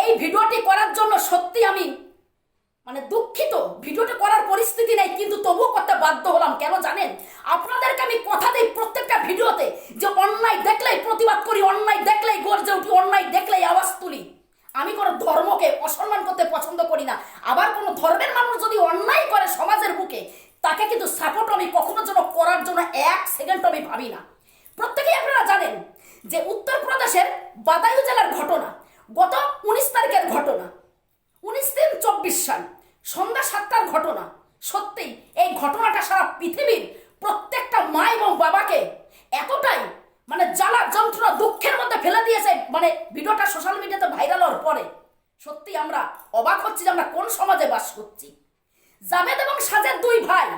এই ভিডিওটি করার জন্য সত্যি আমি মানে দুঃখিত। ভিডিওটি করার পরিস্থিতি নেই, কিন্তু তবুও করতে বাধ্য হলাম। কেন জানেন? আপনাদেরকে আমি কথা দিই প্রত্যেকটা ভিডিওতে যে অন্যায় দেখলেই প্রতিবাদ করি, অন্যায় দেখলেই গর্জে উঠি, অন্যায় দেখলেই আওয়াজ তুলি। আমি কোনো ধর্মকে অসম্মান করতে পছন্দ করি না। আবার কোনো ধর্মের মানুষ যদি অন্যায় করে সমাজের বুকে, তাকে কিন্তু সাপোর্ট আমি কখনো যেন করার জন্য এক সেকেন্ড আমি ভাবি না। প্রত্যেকেই আপনারা জানেন যে উত্তরপ্রদেশের বাদায়ু জেলার ঘটনা। গত উনিশ তারিখের ঘটনা। উনিশ তিন চব্বিশ সাল, সন্ধ্যা সাতটার ঘটনা। সত্যি এই ঘটনাটা সারা পৃথিবীর প্রত্যেকটা মা এবং বাবাকে এতটাই মানে জ্বালা, যন্ত্রণা, দুঃখের মধ্যে ফেলে দিয়েছে মানে ভিডিওটা সোশ্যাল মিডিয়াতে ভাইরাল হওয়ার পরে। সত্যি আমরা অবাক হচ্ছি যে আমরা কোন সমাজে বাস করছি। জাবেদ এবং সাজের দুই ভাই,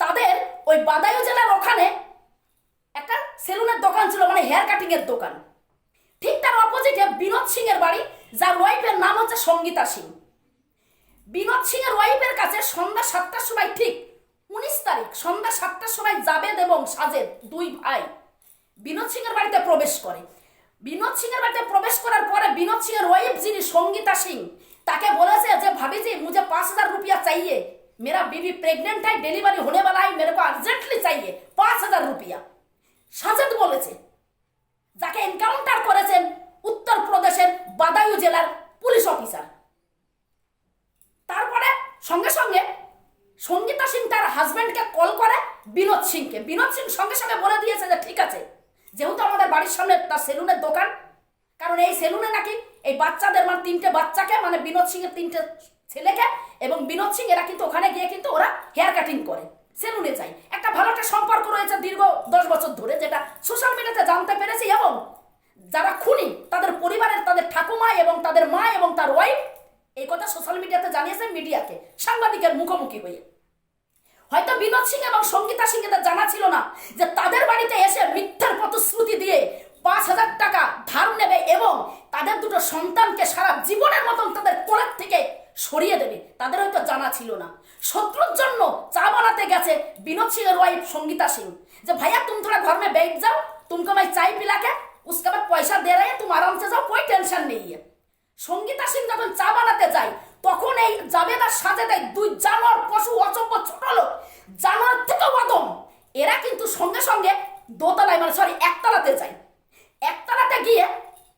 তাদের ওই বাদায়ু জেলার ওখানে একটা সেলুনের দোকান ছিল মানে হেয়ার কাটিং এর দোকান। অপোজিটে বিনোদ সিং এর বাড়ি যার ওয়াইফের নাম হচ্ছে সঙ্গীতা সিং বিনোদ সিং এর ওয়াইফের কাছে সন্ধ্যা সাতটার সময় ঠিক উনিশ তারিখ সন্ধ্যা সাতটার সময় জাবেদ এবং সাজেদ দুই ভাই বিনোদ সিং এর বাড়িতে প্রবেশ করে বিনোদ সিং এর বাড়িতে প্রবেশ করার পরে বিনোদ সিং এর ওয়াইফ যিনি সঙ্গীতা সিং তাকে বলেছে যে भाभी जी मुझे पाँच हजार रुपया चाहिए मेरा बीवी प्रेग्नेंट है डिलीवरी होने वाला है मेरे को अर्जेंटली चाहिए पाँच हजार रुपया সাজেদ বলেছে যাকে এনকাউন্টার করেছেন উত্তরপ্রদেশের বাদায়ু জেলার পুলিশ অফিসার। তারপরে সঙ্গে সঙ্গে সঙ্গীতা সিং তার হাজব্যান্ডকে কল করে বিনোদ সিংকে। বিনোদ সিং সঙ্গে সঙ্গে বলে দিয়েছে যে, ঠিক আছে, যেহেতু আমাদের বাড়ির সামনে তার সেলুনের দোকান, কারণ এই সেলুনে নাকি এই বাচ্চাদের মানে তিনটে বাচ্চাকে মানে বিনোদ সিং এর তিনটে ছেলেকে এবং বিনোদ সিং এরা কিন্তু ওখানে গিয়ে কিন্তু ওরা হেয়ার কাটিং করে, সেলুনে যায়। একটা ভালো একটা সম্পর্ক রয়েছে দীর্ঘ দশ বছর ধরে, যেটা সোশ্যাল মিডিয়াতে জানতে পেরেছি এবং যারা খুনি, তাদের পরিবারের তাদের ঠাকুমা এবং তাদের মা এবং তার ওয়াইফ এই কথা সোশ্যাল মিডিয়াতে জানিয়েছে মিডিয়াকে সাংবাদিকের মুখোমুখি হয়ে। হয়তো বিনোদ সিং এবং সঙ্গীতা সিং এদের জানা ছিল না যে তাদের বাড়িতে এসে মিথ্যার প্রতিশ্রুতি দিয়ে পাঁচ হাজার টাকা ধার নেবে এবং তাদের দুটো সন্তানকে সারা জীবনের মতন তাদের কোলের থেকে সরিয়ে দেবে। তাদের হয়তো জানা ছিল না। শত্রুর জন্য চা বানাতে গেছে বিনোদ সিং এর ওয়াইফ সঙ্গীতা সিং। যে, ভাইয়া, তুমি তোরা ঘর মে বেগ যাও, তুমি কমাই চাই পিলাকে? জাবেদার সাজে দেয় দুই জানোয়ার, পশু অচম্ব ছোট লোক। জানোয়ার থেকে বাদম এরা কিন্তু সঙ্গে সঙ্গে দোতলায় মানে সরি একতলাতে যায়। একতলাতে গিয়ে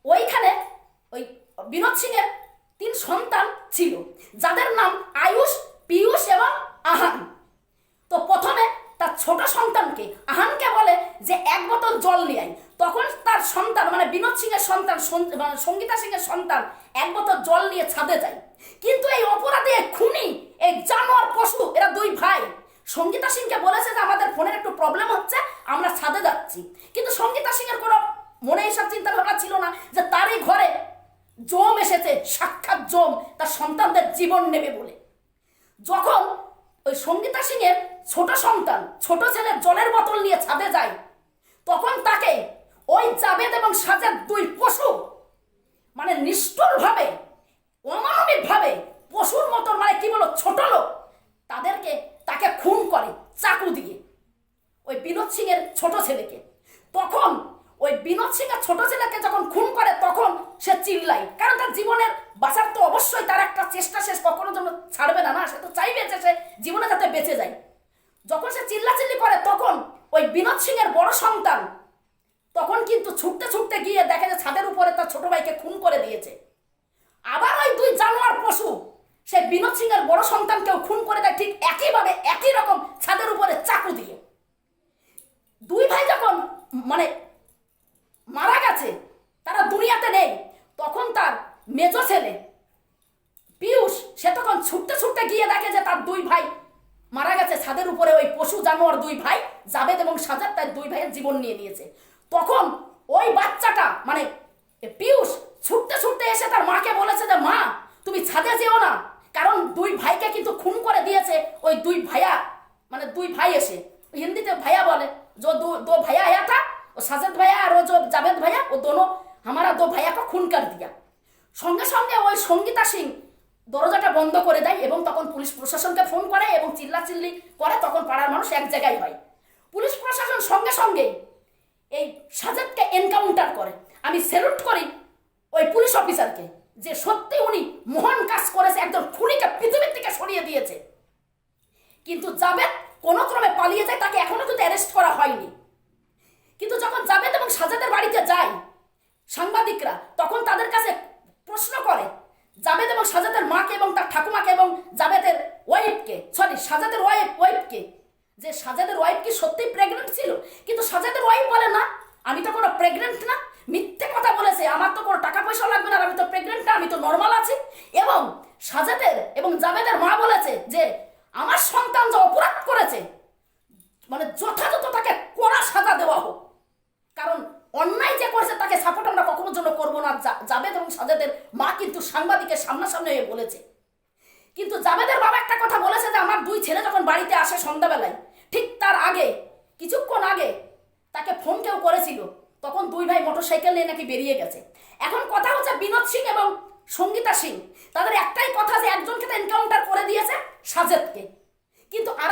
ওইখানে ওই বিনোদ সিং এর তিন সন্তান ছিল, যাদের নাম আয়ুষ, পীয়ূষ এবং আহান তো প্রথমে তার ছোট সন্তানকে আহানকে বলে যে এক বোতল জল নিয়ে আয়। তখন তার সন্তান মানে বিনোদ সিং এর সন্তান মানে সঙ্গীতা সিং এর সন্তান এক বোতল জল নিয়ে ছাদে যায়। কিন্তু এই অপরাধে খুনি এই জানোয়ার পশু এরা দুই ভাই সঙ্গীতা সিংকে বলেছে যে আমাদের ফোনের একটু প্রবলেম হচ্ছে আমরা ছাদে যাচ্ছি কিন্তু সঙ্গীতা সিং এর কোনো মনে এইসব চিন্তা ভাবনা ছিল না যে তারই ঘরে জম এসেছে সাক্ষাৎ জম তার সন্তানদের জীবন নেবে বলে যখন ওই সঙ্গীতা সিং এর ছোট সন্তান ছোট ছেলের জলের বোতল নিয়ে ছাদে যায়। তখন তাকে ওই জাবেদ এবং সাজেদ দুই পশু মানে নিষ্ঠুর ভাবে অমানবিক ভাবে পশুর মতন মানে কি বলো, ছোট লোক, তাদেরকে, তাকে খুন করে চাকু দিয়ে। ওই বিনোদ সিং এর ছোট ছেলেকে। তখন ওই বিনোদ সিং এর ছোট ছেলেকে যখন খুন করে, তখন সে চিল্লাই কারণ তার জীবনের বাঁচার তো অবশ্যই তার একটা চেষ্টা শেষ কখনো যেন ছাড়বে না না, সে তো চাইবে যে সে জীবনে যাতে বেঁচে যায়। যখন সে চিল্লাচিল্লি করে, তখন ওই বিনোদ সিং এর বড় সন্তান, তখন কিন্তু ছুটতে ছুটতে গিয়ে দেখে যে ছাদের উপরে তার ছোট ভাইকে খুন করে দিয়েছে। আবার ওই দুই জানোয়ার পশু, সে বিনোদ সিং এর বড় সন্তানকেও খুন করে দেয় ঠিক একইভাবে একই রকম ছাদের উপরে চাকু দিয়ে। দুই ভাই যখন মানে মারা গেছে, তারা দুনিয়াতে নেই, তখন তার মেজ ছেলে পিয়ুষ সে তখন ছুটতে ছুটতে গিয়ে দেখে যে তার দুই ভাই মারা গেছে ছাদের উপরে ওই পশু জানোয়ার দুই ভাই, জাবেদ এবং সাজাদ তার দুই ভাইয়ের জীবন নিয়ে নিয়েছে। তখন ওই বাচ্চাটা মানে পিয়ুষ ছুটতে ছুটতে এসে তার মাকে বলেছে যে, মা, তুমি ছাদে যেও না। কারণ দুই ভাইকে কিন্তু খুন করে দিয়েছে ওই দুই ভাইয়া মানে দুই ভাই এসে। হিন্দিতে ভাইয়া বলে, যে দো ভাইয়া আয়া থা ও সাজেদ ভাইয়া আর ও জাবেদ ভাইয়া, ও দোনো হামারা দো ভাইয়াকে খুন কর দিয়া। সঙ্গে সঙ্গে ওই সঙ্গীতা সিং দরজাটা বন্ধ করে দেয় এবং তখন পুলিশ প্রশাসনকে ফোন করে এবং চিল্লাচিল্লি করে, তখন পাড়ার মানুষ এক জায়গায় হয়। পুলিশ প্রশাসন সঙ্গে সঙ্গে এই সাজেদকে এনকাউন্টার করে। আমি স্যালুট করি ওই পুলিশ অফিসারকে যে সত্যি উনি মহান কাজ করেছে একজন খুনিকে, পৃথিবীর থেকে সরিয়ে দিয়েছে। কিন্তু জাবেদ কোনো ক্রমে পালিয়ে যায়, তাকে এখনও কিন্তু অ্যারেস্ট করা হয়নি। কিন্তু যখন জাবেদ এবং সাজাদের বাড়িতে যায় সাংবাদিকরা, তখন তাদের কাছে প্রশ্ন করে জাবেদ এবং সাজাদের মাকে এবং তার ঠাকুমাকে এবং জাবেদের ওয়াইফকে সরি সাজাদের ওয়াইফ ওয়াইফকে যে সাজাদের ওয়াইফ কি সত্যিই প্রেগনেন্ট ছিল? কিন্তু সাজাদের ওয়াইফ বলে না, আমি তো কোনো প্রেগনেন্ট না। মিথ্যে কথা বলেছে, আমার তো কোনো টাকা পয়সা লাগবে না আমি তো প্রেগনেন্ট না, আমি তো নর্মাল আছি। এবং সাজাদের এবং জাবেদের মা বলেছে যে আমার সন্তান যে অপরাধ করেছে মানে যথাযথ তাকে কড়া সাজা দেওয়া হোক কারণ অন্যায় যে করেছে তাকে সাপোর্ট আমরা কখনো জন্য করব না জা- জাবেদ এবং সাজেদের মা কিন্তু সাংবাদিকের সামনাসামনি হয়ে বলেছে। কিন্তু জাবেদের বাবা একটা কথা বলেছে যে আমার দুই ছেলে যখন বাড়িতে আসে সন্ধ্যাবেলায়, ঠিক তার আগে, কিছুক্ষণ আগে তাকে ফোন কেউ করেছিল, তখন দুই ভাই মোটরসাইকেল নিয়ে নাকি বেরিয়ে গেছে। এখন কথা হচ্ছে বিনোদ সিং এবং সঙ্গীতা সিং। তাদের একটাই কথা যে একজনকে তো এনকাউন্টার করে দিয়েছে সাজেদকে। কিন্তু আর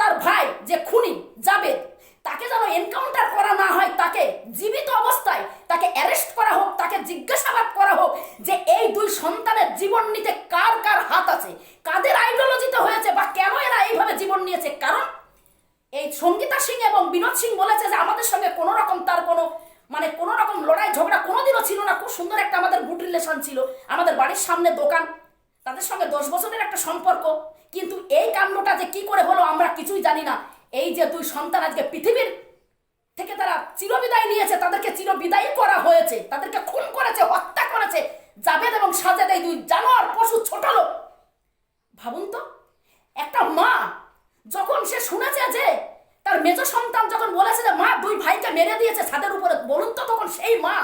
তার ভাই, যে খুনি, জাবেদ, তাকে যেন এনকাউন্টার করা না হয়, তাকে জীবিত অবস্থায় তাকে অ্যারেস্ট করা হোক তাকে জিজ্ঞাসাবাদ করা হোক যে এই দুই সন্তানের জীবন নিতে কার কার হাত আছে কাদের আইডিওলজিতে হয়েছে বা কেন এরা এইভাবে জীবন নিয়েছে কারণ এই সঙ্গীতা সিং এবং বিনোদ সিং বলেছে যে আমাদের সঙ্গে কোনো রকম তার কোনো মানে কোনো রকম লড়াই ঝগড়া কোনোদিনও ছিল না খুব সুন্দর একটা আমাদের গুড রিলেশন ছিল, আমাদের বাড়ির সামনে দোকান, তাদের সঙ্গে দশ বছরের একটা সম্পর্ক, কিন্তু এই কাণ্ডটা যে কি করে হলো আমরা কিছুই জানি না। এই যে দুই সন্তান আজকে পৃথিবীর থেকে তারা চিরবিদায় নিয়েছে, তাদেরকে চিরবিদায়ী করা হয়েছে, তাদেরকে খুন করেছে, হত্যা করেছে, জাবেদ এবং সাজেদ এই দুই জানোয়ার পশু ছোট লোক। ভাবুন তো, একটা মা যখন সে শুনেছে যে তার মেজ সন্তান যখন বলেছে যে, মা, দুই ভাইকে মেরে দিয়েছে ছাদের উপরে, বলুন তো তখন সেই মা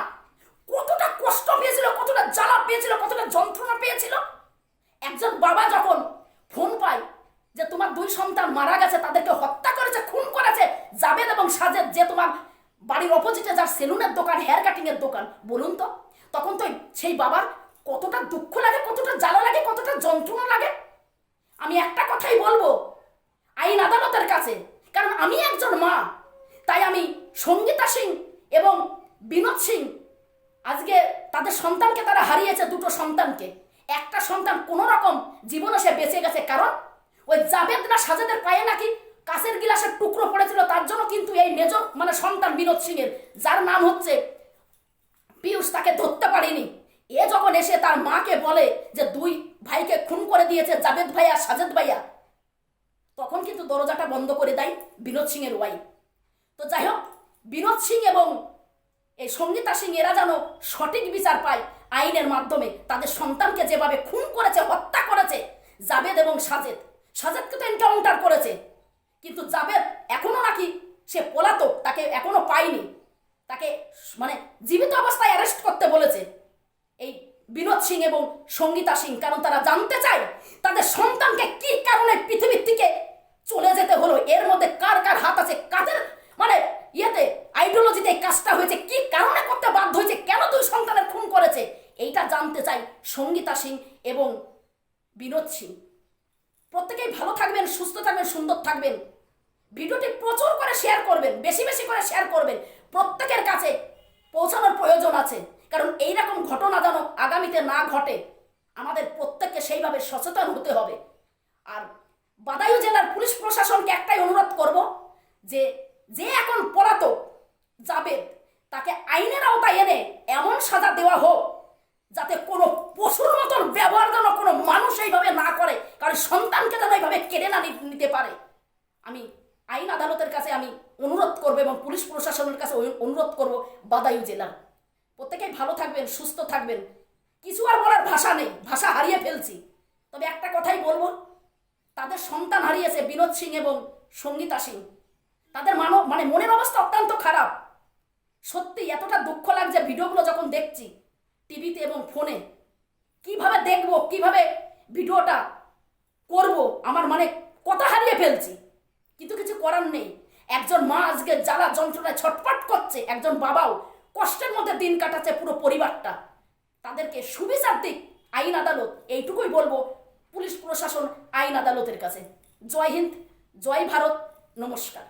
কতটা কষ্ট পেয়েছিল কতটা জ্বালা পেয়েছিল, কতটা যন্ত্রণা পেয়েছিল? একজন বাবা যখন ফোন পায় যে তোমার দুই সন্তান মারা গেছে, তাদেরকে হত্যা করেছে, খুন করেছে, জাবেদ এবং সাজেদ, যে তোমার বাড়ির অপোজিটে যার সেলুনের দোকান হেয়ার কাটিং এর দোকান, বলুন তো, তখন তো সেই বাবার কতটা দুঃখ লাগে, কতটা জ্বালা লাগে, কতটা যন্ত্রণা লাগে? আমি একটা কথাই বলব, আইন আদালতের কাছে, কারণ আমি একজন মা, তাই আমি সঙ্গীতা সিং এবং বিনোদ সিং আজকে তাদের সন্তানকে তারা হারিয়েছে দুটো সন্তানকে। একটা সন্তান কোনো রকম জীবনে সে বেঁচে গেছে, কারণ ওই জাবেদ না সাজেদের পায়ে নাকি কাছের গিলাসের টুকরো পড়েছিল, তার জন্য কিন্তু এই মেজ মানে সন্তান বিনোদ সিং এর যার নাম হচ্ছে পিয়ুষ, তাকে ধরতে পারেনি। এ যখন এসে তার মাকে বলে যে, দুই ভাইকে খুন করে দিয়েছে জাবেদ ভাইয়া, সাজেদ ভাইয়া, তখন কিন্তু দরজাটা বন্ধ করে দেয় বিনোদ সিং এর ওয়াইফ। তো যাই হোক, বিনোদ সিং এবং এই সঙ্গীতা সিং এরা যেন সঠিক বিচার পায়, আইনের মাধ্যমে। তাদের সন্তানকে যেভাবে খুন করেছে, হত্যা করেছে, জাবেদ এবং সাজেদ। সাজেদকে তো এনকাউন্টার করেছে। কিন্তু জাবেদ এখনও নাকি সে পলাতক, তাকে এখনও পায়নি। তাকে মানে জীবিত অবস্থায় অ্যারেস্ট করতে বলেছে। এই বিনোদ সিং এবং সঙ্গীতা সিং কারণ তারা জানতে চায়? তাদের সন্তানকে কি কারণে পৃথিবীর থেকে চলে যেতে হলো? এর মধ্যে কার কার হাত আছে? কাদের মানে ইয়েতে আইডিওলজিতে এই কাজটা হয়েছে, কি কারণে করতে বাধ্য হয়েছে, কেন দুই সন্তানের খুন করেছে, এইটা জানতে চাই সঙ্গীতা সিং এবং বিনোদ সিং। প্রত্যেকেই ভালো থাকবেন, সুস্থ থাকবেন, সুন্দর থাকবেন। ভিডিওটি প্রচুর করে শেয়ার করবেন, বেশি বেশি করে শেয়ার করবেন। প্রত্যেকের কাছে পৌঁছানোর প্রয়োজন আছে, কারণ এই রকম ঘটনা যেন আগামীতে না ঘটে, আমাদের প্রত্যেককে সেইভাবে সচেতন হতে হবে। আর বাদায়ু জেলার পুলিশ প্রশাসনকে একটাই অনুরোধ করব যে যে এখন পলাতক জাবেদ তাকে আইনের আওতায় এনে এমন সাজা দেওয়া হোক যাতে কোনো পশুর মতন ব্যবহার যেন কোনো মানুষ এইভাবে না করে, কারণ সন্তানকে যেন এইভাবে কেড়ে না নিতে পারে। আমি আইন আদালতের কাছে আমি অনুরোধ করব এবং পুলিশ প্রশাসনের কাছে অনুরোধ করব বাদায়ু জেলার প্রত্যেকেই ভালো থাকবেন, সুস্থ থাকবেন। কিছু আর বলার ভাষা নেই, ভাষা হারিয়ে ফেলছি। তবে একটা কথাই বলব, তাদের সন্তান হারিয়েছে বিনোদ সিং এবং সঙ্গীতা সিং। তাদের মানব মানে মনের অবস্থা অত্যন্ত খারাপ। সত্যি এতটা দুঃখ লাগছে ভিডিওগুলো যখন দেখছি, টিভিতে এবং ফোনে। কীভাবে দেখব, কীভাবে ভিডিওটা করব, আমার মানে কথা হারিয়ে ফেলছি। কিন্তু কিছু করার নেই। একজন মা আজকে জ্বালা যন্ত্রণায় ছটফট করছে, একজন বাবাও কষ্টের মধ্যে দিন কাটাচ্ছে পুরো পরিবারটা। তাদেরকে সুবিচার দিক আইন আদালত, এইটুকুই বলব, পুলিশ প্রশাসন আইন আদালতের কাছে। জয় হিন্দ, জয় ভারত, নমস্কার।